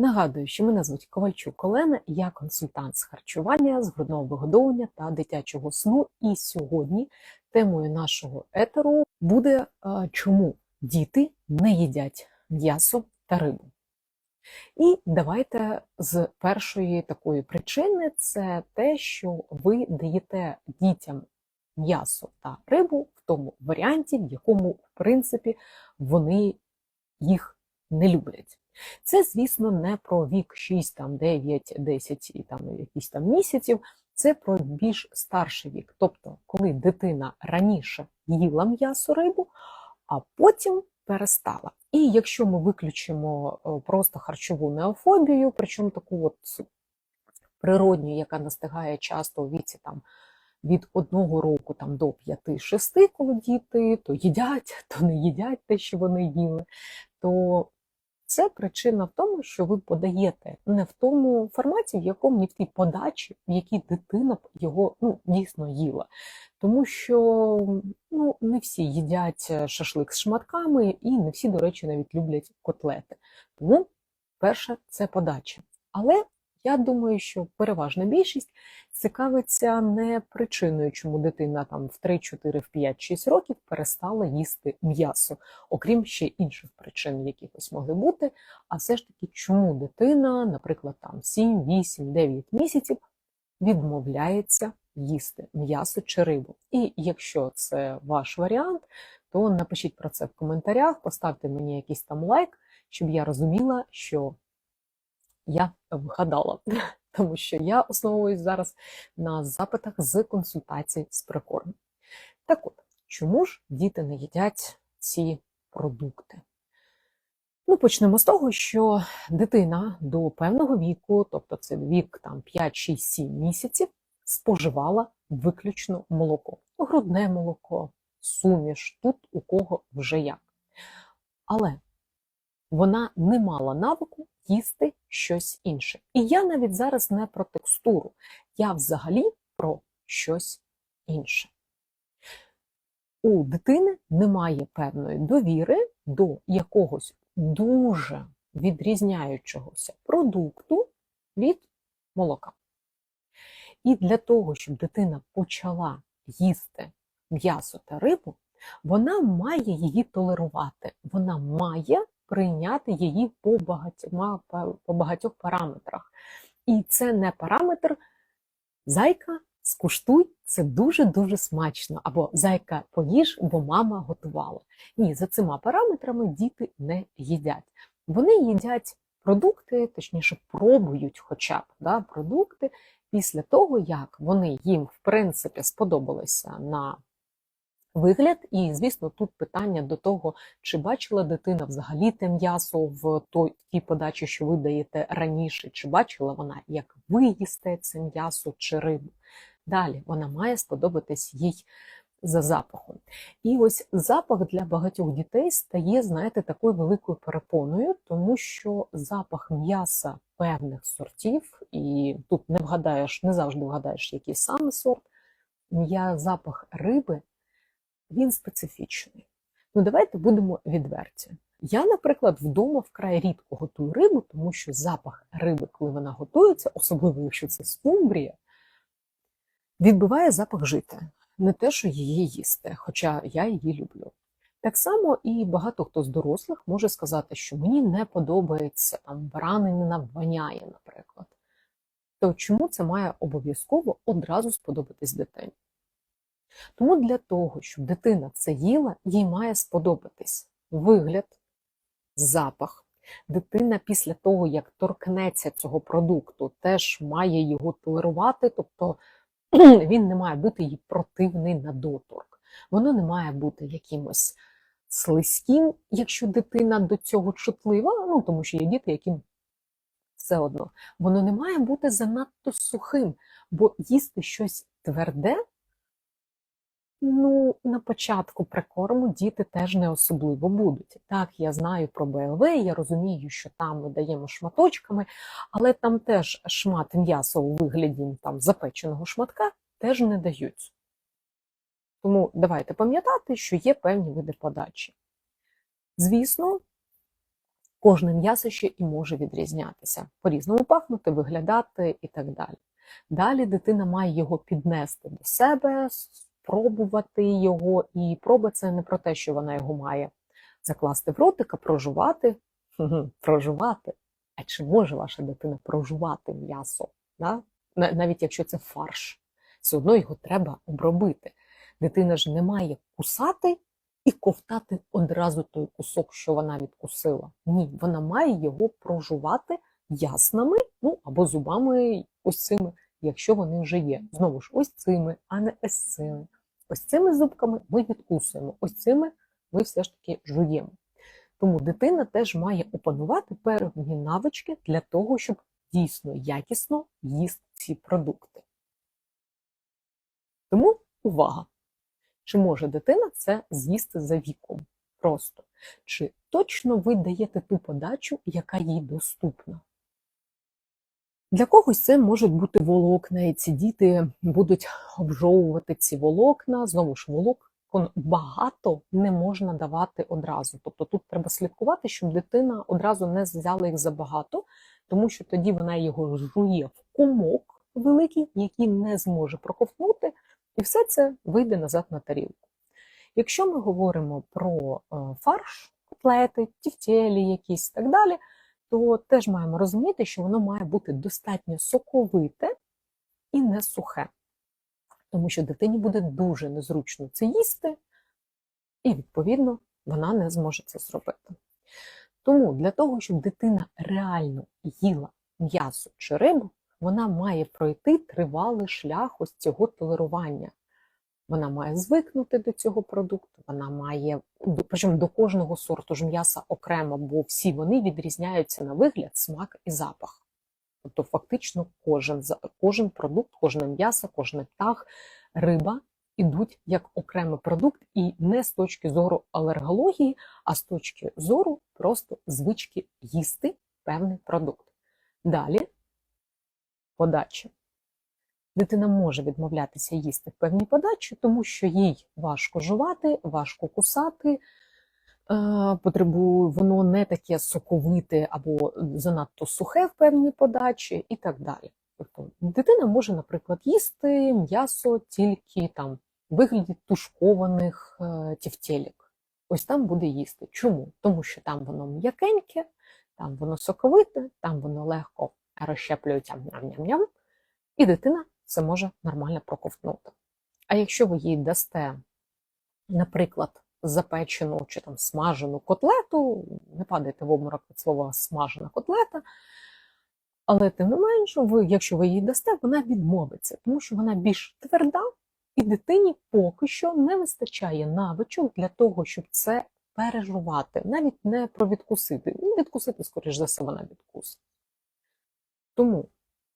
Нагадую, що мене звуть Ковальчук Олена, я консультант з харчування, з грудного вигодовування та дитячого сну. І сьогодні темою нашого етеру буде чому діти не їдять м'ясо та рибу. І давайте з першої такої причини це те, що ви даєте дітям м'ясо та рибу в тому варіанті, в якому, в принципі, вони їх не люблять. Це, звісно, не про вік 6, там, 9, 10 і там якісь там місяців. Це про більш старший вік. Тобто, коли дитина раніше їла м'ясо рибу, а потім перестала. І якщо ми виключимо е, просто харчову неофобію, причому таку от природню, яка настигає часто у віці там від одного року там, до 5-6, коли діти то їдять, то не їдять те, що вони їли, то це причина в тому, що ви подаєте не в тому форматі, в якому ні в тій подачі, в якій дитина б його ну, дійсно їла. Тому що ну, не всі їдять шашлик з шматками, і не всі, до речі, навіть люблять котлети. Тому, перше, це подача. Але я думаю, що переважна більшість цікавиться не причиною, чому дитина там в 3, 4, в 5, 6 років перестала їсти м'ясо, окрім ще інших причин, якихось могли бути. А все ж таки, чому дитина, наприклад, там 7, 8, 9 місяців відмовляється їсти м'ясо чи рибу. І якщо це ваш варіант, то напишіть про це в коментарях, поставте мені якийсь там лайк, щоб я розуміла, що я вгадала, тому що я основуюсь зараз на запитах з консультацій з прикорму. Так от, чому ж діти не їдять ці продукти? Ну, почнемо з того, що дитина до певного віку, тобто це вік там 5, 6, 7 місяців, споживала виключно молоко, грудне молоко, суміш, тут у кого вже як. Але вона не мала навику їсти щось інше. І я навіть зараз не про текстуру, я взагалі про щось інше. У дитини немає певної довіри до якогось дуже відрізняючогося продукту від молока. І для того, щоб дитина почала їсти м'ясо та рибу, вона має її толерувати, вона має прийняти її по багатьма, по багатьох параметрах. І це не параметр зайка, скуштуй, це дуже-дуже смачно. Або зайка поїж, бо мама готувала. Ні, за цими параметрами діти не їдять. Вони їдять продукти, точніше, пробують хоча б да, продукти після того, як вони їм, в принципі, сподобалися на вигляд. І, звісно, тут питання до того, чи бачила дитина взагалі те м'ясо в тій подачі, що ви даєте раніше, чи бачила вона, як ви їсте це м'ясо чи рибу. Далі вона має сподобатись їй за запахом. І ось запах для багатьох дітей стає, знаєте, такою великою перепоною, тому що запах м'яса певних сортів, і тут не вгадаєш, не завжди вгадаєш, який саме сорт, м'я запах риби він специфічний. Ну, давайте будемо відверті. Я, наприклад, вдома вкрай рідко готую рибу, тому що запах риби, коли вона готується, особливо якщо це скумбрія, відбиває запах жити. Не те, що її їсти, хоча я її люблю. Так само і багато хто з дорослих може сказати, що мені не подобається там баранина воняє, наприклад. То чому це має обов'язково одразу сподобатись дитині? Тому для того, щоб дитина це їла, їй має сподобатись вигляд, запах. Дитина після того, як торкнеться цього продукту, теж має його толерувати, тобто він не має бути їй противний на доторк. Воно не має бути якимось слизьким, якщо дитина до цього чутлива, ну тому що є діти, яким все одно. Воно не має бути занадто сухим, бо їсти щось тверде. Ну, на початку прикорму діти теж не особливо будуть. Так, я знаю про БЛВ, я розумію, що там ми даємо шматочками, але там теж шмат м'яса у вигляді там запеченого шматка теж не дають. Тому давайте пам'ятати, що є певні види подачі. Звісно, Кожне м'ясо ще і може відрізнятися, по-різному пахнути, виглядати і так далі. Далі дитина має його піднести до себе, спробувати його, і проба це не про те, що вона його має закласти в ротик, а прожувати. Прожувати. А чи може ваша дитина прожувати м'ясо? Да? Навіть якщо це фарш, все одно його треба обробити. Дитина ж не має кусати і ковтати одразу той кусок, що вона відкусила. Ні, вона має його прожувати яснами, ну або зубами ось цими, якщо вони вже є. Знову ж, ось цими, а не ось цими. Ось цими зубками ми відкусуємо, ось цими ми все ж таки жуємо. Тому дитина теж має опанувати певні навички для того, щоб дійсно якісно їсти ці продукти. Тому увага! Чи може дитина це з'їсти за віком? Просто. Чи точно ви даєте ту подачу, яка їй доступна? Для когось це можуть бути волокна, і ці діти будуть обжовувати ці волокна. Знову ж волокон багато не можна давати одразу. Тобто тут треба слідкувати, щоб дитина одразу не взяла їх забагато, тому що тоді вона його жує в комок великий, який не зможе проковтнути, і все це вийде назад на тарілку. Якщо ми говоримо про е, фарш, котлети, тівтєлі якісь і так далі, то теж маємо розуміти, що воно має бути достатньо соковите і не сухе. Тому що дитині буде дуже незручно це їсти, і, відповідно, вона не зможе це зробити. Тому для того, щоб дитина реально їла м'ясо чи рибу, вона має пройти тривалий шлях ось цього толерування. Вона має звикнути до цього продукту, вона має, причому до кожного сорту ж м'яса окремо, бо всі вони відрізняються на вигляд, смак і запах. Тобто, фактично, кожен, кожен продукт, кожне м'ясо, кожен птах, риба ідуть як окремий продукт, і не з точки зору алергології, а з точки зору просто звички їсти певний продукт. Далі подача. Дитина може відмовлятися їсти в певній подачі, тому що їй важко жувати, важко кусати, потребує воно не таке соковите або занадто сухе в певній подачі і так далі. Тобто дитина може, наприклад, їсти м'ясо тільки там в вигляді тушкованих е, тівтєлік. Ось там буде їсти. Чому? Тому що там воно м'якеньке, там воно соковите, там воно легко розщеплюється ням-ням-ням, і дитина це може нормально проковтнути. А якщо ви їй дасте, наприклад, запечену чи там смажену котлету, не падайте в обморок від слова смажена котлета, але тим не менше, ви, якщо ви їй дасте, вона відмовиться, тому що вона більш тверда, і дитині поки що не вистачає навичок для того, щоб це переживати, навіть не про відкусити. Ну, відкусити, скоріш за все, вона відкусить. Тому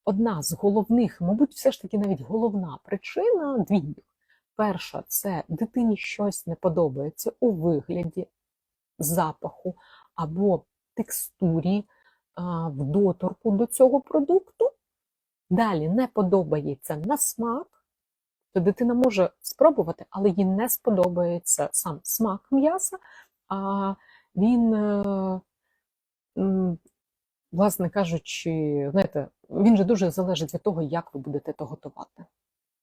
одна з головних, мабуть, все ж таки навіть головна причина дві. Перша це дитині щось не подобається у вигляді запаху або текстурі в доторку до цього продукту. Далі не подобається на смак, то дитина може спробувати, але їй не сподобається сам смак м'яса, а він, е, власне кажучи, знаєте, він же дуже залежить від того, як ви будете то готувати.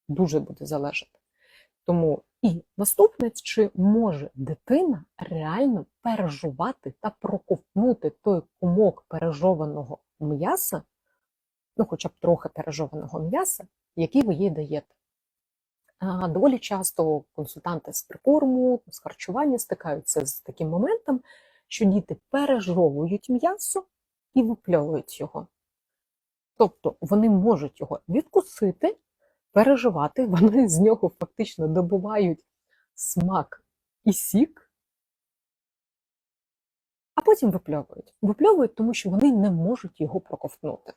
Дуже буде залежати. Тому і наступне, чи може дитина реально пережувати та проковтнути той кумок пережованого м'яса, ну хоча б трохи пережованого м'яса, який ви їй даєте. Доволі часто консультанти з прикорму, з харчування стикаються з таким моментом, що діти пережовують м'ясо і випльовують його. Тобто вони можуть його відкусити, переживати, вони з нього фактично добувають смак і сік, а потім випльовують. Випльовують, тому що вони не можуть його проковтнути.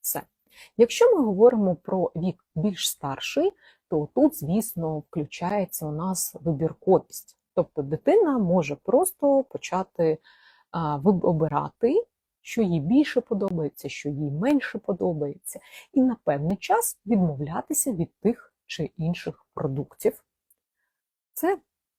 Все. Якщо ми говоримо про вік більш старший, то тут, звісно, включається у нас вибірковість. Тобто дитина може просто почати обирати що їй більше подобається, що їй менше подобається, і на певний час відмовлятися від тих чи інших продуктів. Це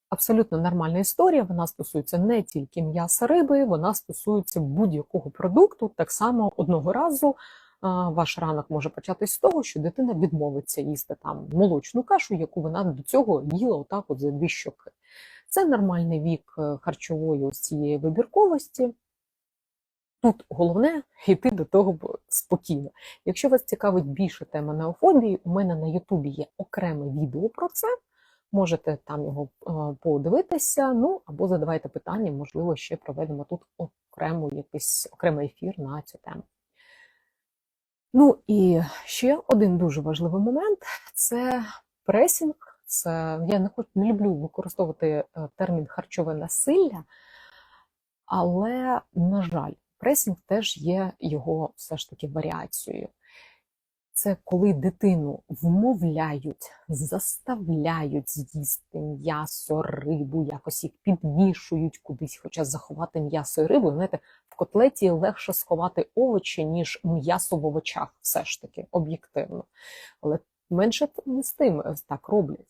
абсолютно нормальна історія. Вона стосується не тільки м'яса риби, вона стосується будь-якого продукту. Так само одного разу ваш ранок може початись з того, що дитина відмовиться їсти там молочну кашу, яку вона до цього їла отак от за дві щоки. Це нормальний вік е, харчової ось цієї вибірковості. Тут головне йти до того спокійно. Якщо вас цікавить більше тема неофобії, у мене на Ютубі є окреме відео про це. Можете там його е, подивитися, ну або задавайте питання, можливо, ще проведемо тут окрему якийсь окремий ефір на цю тему. Ну і ще один дуже важливий момент це пресінг. Це я не хочу не люблю використовувати е, термін харчове насилля, але, на жаль, пресінг теж є його все ж таки варіацією. Це коли дитину вмовляють, заставляють з'їсти м'ясо, рибу, якось їх підмішують кудись, хоча заховати м'ясо і рибу. Знаєте, в котлеті легше сховати овочі, ніж м'ясо в овочах, все ж таки, об'єктивно. Але менше не з тим так роблять.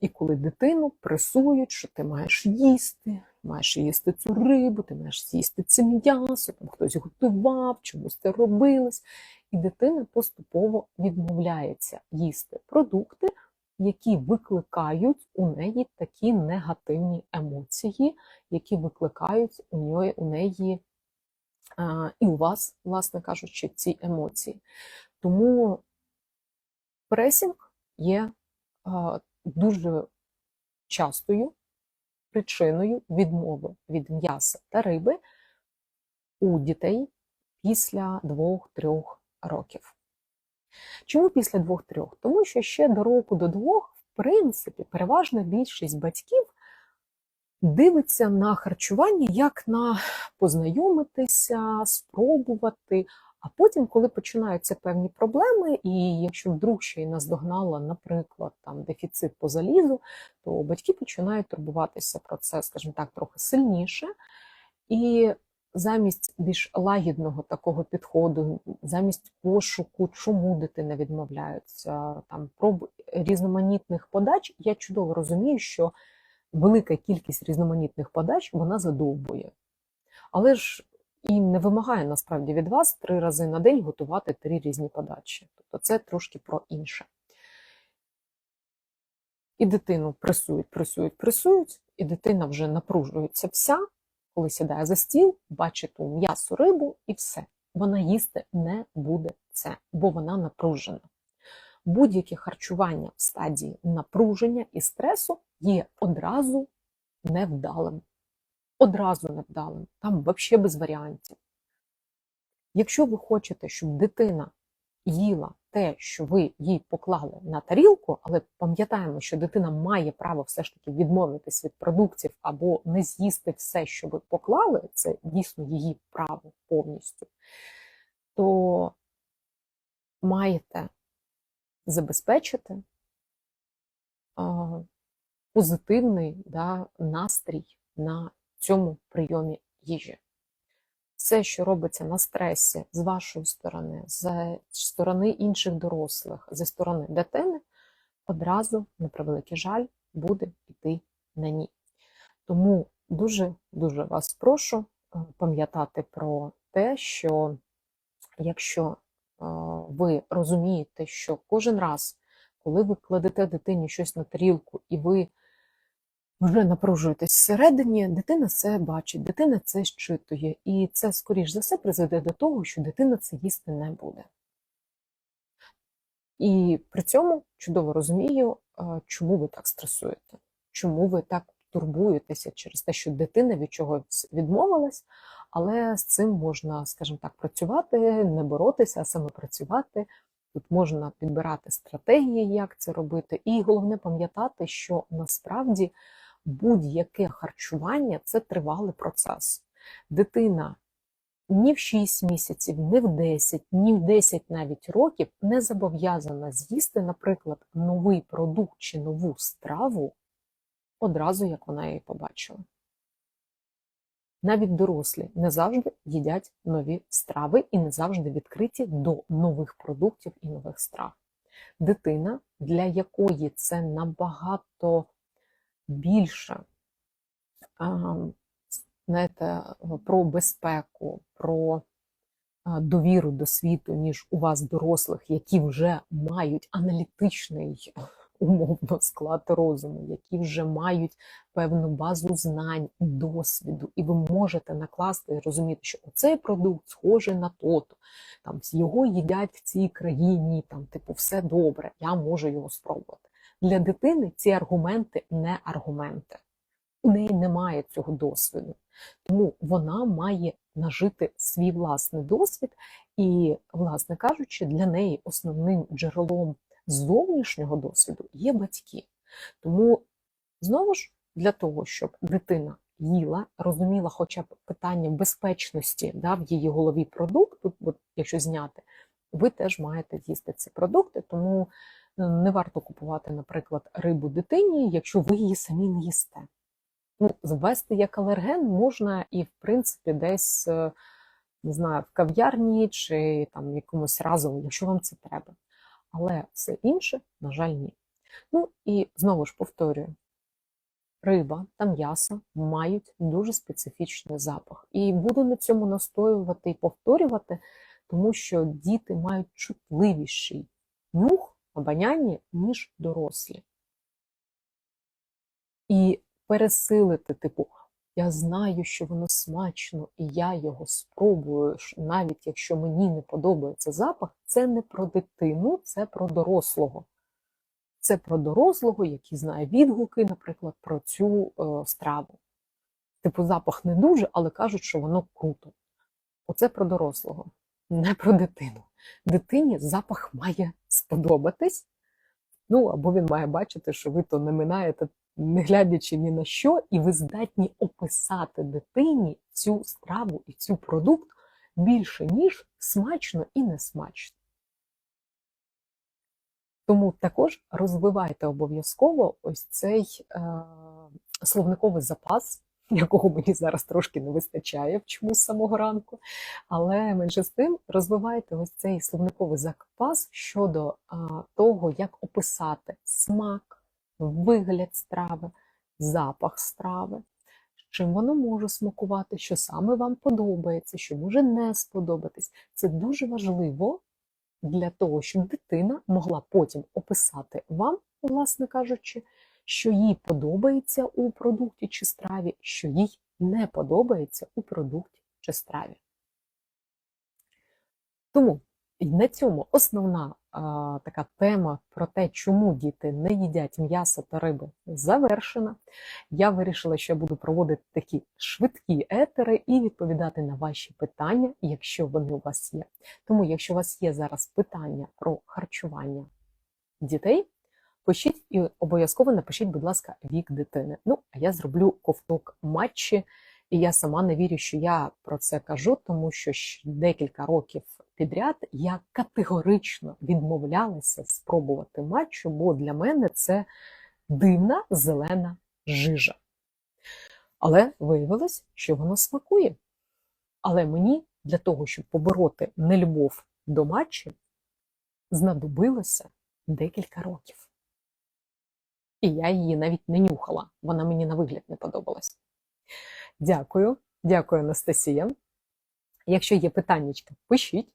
І коли дитину пресують, що ти маєш їсти, маєш їсти цю рибу, ти маєш з'їсти це м'ясо, там хтось готував, чомусь це робилось. І дитина поступово відмовляється їсти продукти, які викликають у неї такі негативні емоції, які викликають у неї, у неї а, і у вас, власне кажучи, ці емоції. Тому пресінг є а, дуже частою причиною відмови від м'яса та риби у дітей після 2-3 років. Чому після 2-3? Тому що ще до року до двох, в принципі, переважна більшість батьків дивиться на харчування як на познайомитися, спробувати. А потім, коли починаються певні проблеми, і якщо вдруг ще й наздогнала, наприклад, там дефіцит по залізу, то батьки починають турбуватися про це, скажімо так, трохи сильніше. І замість більш лагідного такого підходу, замість пошуку, чому дитина відмовляється, там проб різноманітних подач, я чудово розумію, що велика кількість різноманітних подач вона задовбує. Але ж і не вимагає насправді від вас три рази на день готувати три різні подачі. Тобто це трошки про інше. І дитину пресують, пресують, пресують, і дитина вже напружується вся, коли сідає за стіл, бачить ту м'ясо, рибу і все. Вона їсти не буде це, бо вона напружена. Будь-яке харчування в стадії напруження і стресу є одразу невдалим. Одразу невдалим, там взагалі без варіантів. Якщо ви хочете, щоб дитина їла те, що ви їй поклали на тарілку, але пам'ятаємо, що дитина має право все ж таки відмовитись від продуктів або не з'їсти все, що ви поклали, це дійсно її право повністю, то маєте забезпечити позитивний да, настрій на цьому прийомі їжі. Все, що робиться на стресі з вашої сторони, з сторони інших дорослих, зі сторони дитини, одразу, на превеликий жаль, буде йти на ні. Тому дуже-дуже вас прошу е, пам'ятати про те, що якщо е, ви розумієте, що кожен раз, коли ви кладете дитині щось на тарілку, і ви вже напружуєтесь всередині, дитина це бачить, дитина це щитує, і це, скоріш за все, призведе до того, що дитина це їсти не буде. І при цьому чудово розумію, чому ви так стресуєте, чому ви так турбуєтеся через те, що дитина від чогось відмовилась, але з цим можна, скажімо так, працювати, не боротися, а саме працювати. Тут можна підбирати стратегії, як це робити, і головне пам'ятати, що насправді будь-яке харчування це тривалий процес. Дитина ні в 6 місяців, ні в 10, ні в 10 навіть років не зобов'язана з'їсти, наприклад, новий продукт чи нову страву одразу, як вона її побачила. Навіть дорослі не завжди їдять нові страви і не завжди відкриті до нових продуктів і нових страв. Дитина, для якої це набагато більше знаєте, про безпеку, про довіру до світу, ніж у вас, дорослих, які вже мають аналітичний умовно склад розуму, які вже мають певну базу знань, досвіду, і ви можете накласти і розуміти, що оцей продукт схожий на то-то, там його їдять в цій країні, там, типу, все добре, я можу його спробувати. Для дитини ці аргументи не аргументи. У неї немає цього досвіду. Тому вона має нажити свій власний досвід, і, власне кажучи, для неї основним джерелом зовнішнього досвіду є батьки. Тому, знову ж, для того, щоб дитина їла, розуміла хоча б питання безпечності да, в її голові продукту, якщо зняти, ви теж маєте з'їсти ці продукти, тому не варто купувати, наприклад, рибу дитині, якщо ви її самі не їсте. Ну, Звести як алерген можна і, в принципі, десь, е, не знаю, в кав'ярні чи там якомусь разом, якщо вам це треба. Але все інше, на жаль, ні. Ну і знову ж повторюю: риба та м'ясо мають дуже специфічний запах. І буду на цьому настоювати і повторювати, тому що діти мають чутливіший нюх, обоняння, ніж дорослі. І пересилити, типу, я знаю, що воно смачно, і я його спробую, навіть якщо мені не подобається запах, це не про дитину, це про дорослого. Це про дорослого, який знає відгуки, наприклад, про цю е, страву. Типу, запах не дуже, але кажуть, що воно круто. Оце про дорослого, не про дитину. Дитині запах має сподобатись. Ну, або він має бачити, що ви то не минаєте не глядячи ні на що, і ви здатні описати дитині цю страву і цю продукт більше, ніж смачно і несмачно. Тому також розвивайте обов'язково ось цей е, словниковий запас, якого мені зараз трошки не вистачає чомусь самого ранку. Але менше з тим розвивайте ось цей словниковий запас щодо е, того, як описати смак вигляд страви, запах страви, чим воно може смакувати, що саме вам подобається, що може не сподобатись. Це дуже важливо для того, щоб дитина могла потім описати вам, власне кажучи, що їй подобається у продукті чи страві, що їй не подобається у продукті чи страві. Тому на цьому основна а, така тема про те, чому діти не їдять м'ясо та риби, завершена. Я вирішила, що я буду проводити такі швидкі етери і відповідати на ваші питання, якщо вони у вас є. Тому, якщо у вас є зараз питання про харчування дітей, пишіть і обов'язково напишіть, будь ласка, вік дитини. Ну, а я зроблю ковток матчі. І я сама не вірю, що я про це кажу, тому що декілька років підряд я категорично відмовлялася спробувати матчу, бо для мене це дивна зелена жижа. Але виявилось, що воно смакує. Але мені для того, щоб побороти нелюбов до матчі, знадобилося декілька років. І я її навіть не нюхала, вона мені на вигляд не подобалась. Дякую, дякую, Анастасія. Якщо є питання, пишіть.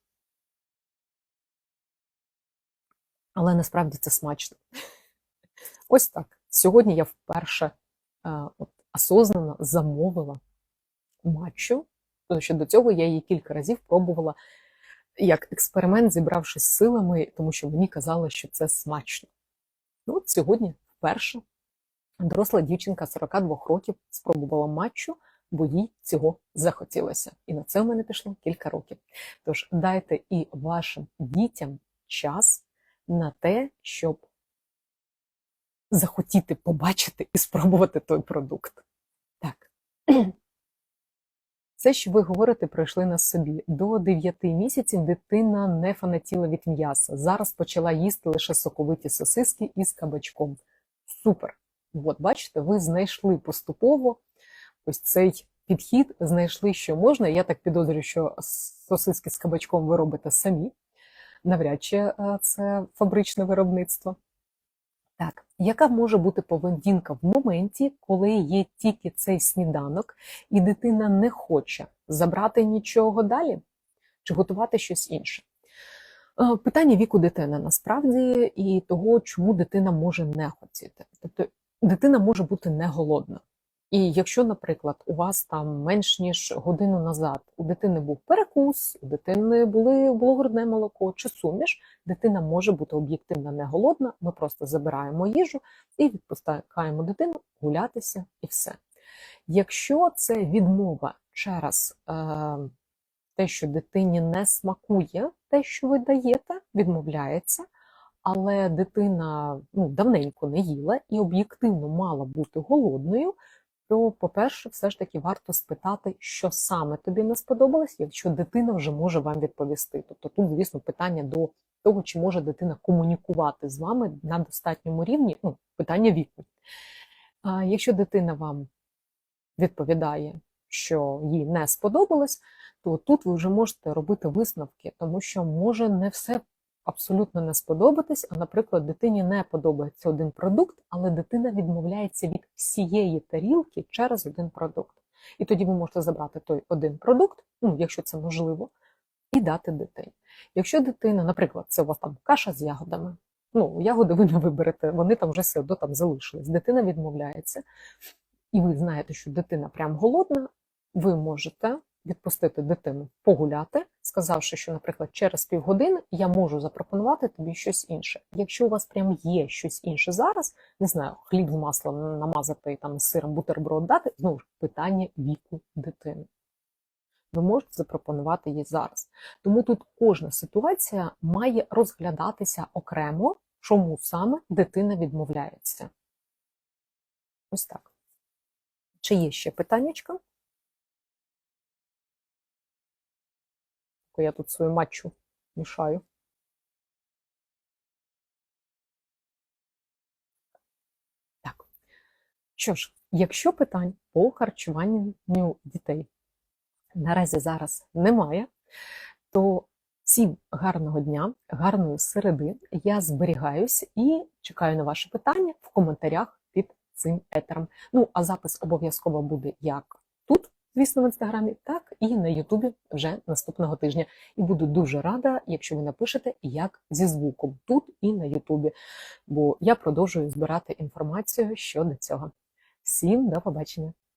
Але насправді це смачно. Ось так. Сьогодні я вперше е, от, осознано замовила матчу, тому що до цього я її кілька разів пробувала як експеримент, зібравшись силами, тому що мені казали, що це смачно. Ну, от Сьогодні вперше доросла дівчинка 42 років спробувала матчу, бо їй цього захотілося. І на це в мене пішло кілька років. Тож дайте і вашим дітям час на те, щоб захотіти побачити і спробувати той продукт. Так. Це, що ви говорите, пройшли на собі. До 9 місяців дитина не фанатіла від м'яса. Зараз почала їсти лише соковиті сосиски із кабачком. Супер! От, бачите, ви знайшли поступово ось цей підхід, знайшли, що можна. Я так підозрюю, що сосиски з кабачком ви робите самі навряд чи е, це фабричне виробництво. Так, яка може бути поведінка в моменті, коли є тільки цей сніданок, і дитина не хоче забрати нічого далі чи готувати щось інше? Е, Питання віку дитини насправді і того, чому дитина може не хотіти. Тобто дитина може бути не голодна. І якщо, наприклад, у вас там менш ніж годину назад у дитини був перекус, у дитини були було грудне молоко чи суміш, дитина може бути об'єктивно не голодна. Ми просто забираємо їжу і відпускаємо дитину гулятися і все. Якщо це відмова через е, те, що дитині не смакує те, що ви даєте, відмовляється, але дитина ну, давненько не їла і об'єктивно мала бути голодною, то, по-перше, все ж таки варто спитати, що саме тобі не сподобалось, якщо дитина вже може вам відповісти. Тобто тут, звісно, питання до того, чи може дитина комунікувати з вами на достатньому рівні, ну, питання віку. А якщо дитина вам відповідає, що їй не сподобалось, то тут ви вже можете робити висновки, тому що може не все абсолютно не сподобатись, а, наприклад, дитині не подобається один продукт, але дитина відмовляється від всієї тарілки через один продукт. І тоді ви можете забрати той один продукт, ну, якщо це можливо, і дати дитині. Якщо дитина, наприклад, це у вас там каша з ягодами, ну, ягоди ви не виберете, вони там вже все одно там залишились. Дитина відмовляється, і ви знаєте, що дитина прям голодна, ви можете відпустити дитину погуляти, сказавши, що, наприклад, через півгодини я можу запропонувати тобі щось інше. Якщо у вас прям є щось інше зараз, не знаю, хліб з маслом намазати і там сиром бутерброд дати, знову ж питання віку дитини. Ви можете запропонувати її зараз. Тому тут кожна ситуація має розглядатися окремо, чому саме дитина відмовляється. Ось так. Чи є ще питаннячка? Я тут свою матчу мішаю. Так. Що ж, якщо питань по харчуванню дітей наразі зараз немає, то всім гарного дня, гарної середи. Я зберігаюсь і чекаю на ваші питання в коментарях під цим етером. Ну, а запис обов'язково буде як звісно, в інстаграмі, так і на Ютубі вже наступного тижня. І буду дуже рада, якщо ви напишете, як зі звуком тут і на Ютубі. Бо я продовжую збирати інформацію щодо цього. Всім до побачення!